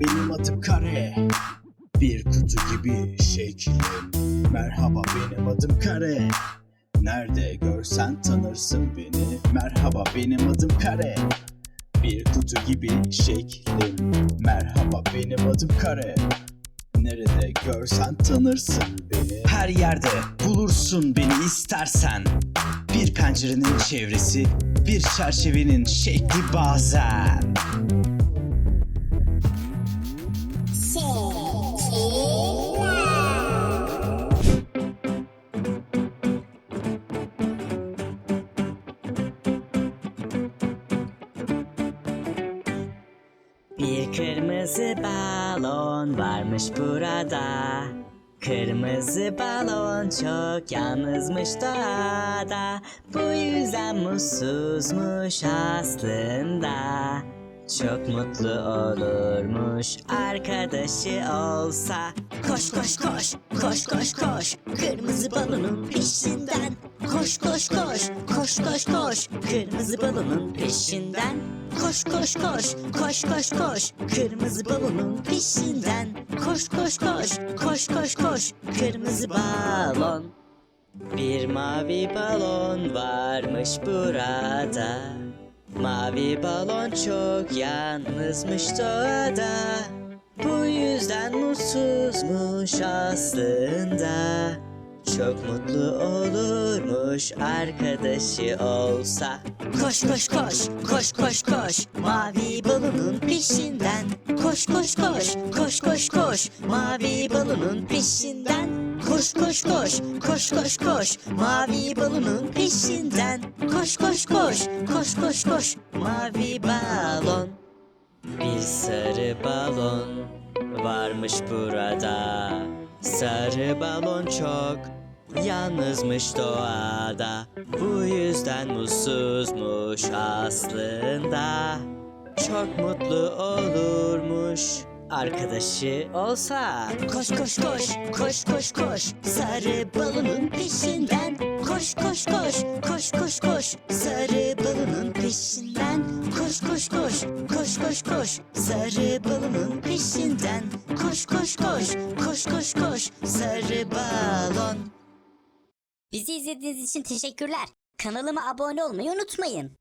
benim adım Kare. Bir kutu gibi şeklim Merhaba benim adım Kare. Nerede görsen tanırsın beni. Merhaba benim adım Kare. Bir kutu gibi şeklim Merhaba benim adım Kare. Nerede görsen tanırsın beni. Her yerde bulursun beni istersen. Bir pencerenin çevresi Bir çerçevenin şekli bazen Bir kırmızı balon varmış burada. Kırmızı balon çok yalnızmış doğada. Bu yüzden mutsuzmuş aslında. Çok mutlu olurmuş arkadaşı olsa. Koş koş koş, koş koş koş. Kırmızı balonun peşinden. Koş koş koş, koş koş koş. Kırmızı balonun peşinden. Koş koş koş, koş koş koş. Kırmızı balonun peşinden. Koş koş koş, koş koş koş. Kırmızı balon. Bir mavi balon varmış burada. Mavi balon çok yalnızmış doğada. Bu yüzden mutsuzmuş aslında. Çok mutlu olurmuş arkadaşı olsa. Koş koş koş, koş koş koş. Mavi balonun peşinden. Koş koş koş, koş koş koş. Mavi balonun peşinden. Koş koş koş, koş koş koş. Mavi balonun peşinden. Koş koş koş, koş koş koş. Mavi balon. Bir sarı balon varmış burada. Sarı balon çok yalnızmış doğada. Bu yüzden mutsuzmuş aslında. Çok mutlu olurmuş arkadaşı olsa. Koş koş koş, koş koş koş. Sarı balonun peşinden. Koş koş koş, koş koş koş. Sarı balonun peşinden. Koş koş koş, koş koş koş. Sarı balonun peşinden. Koş koş koş, koş koş koş. Sarı balon. Bizi izlediğiniz için teşekkürler. Kanalıma abone olmayı unutmayın.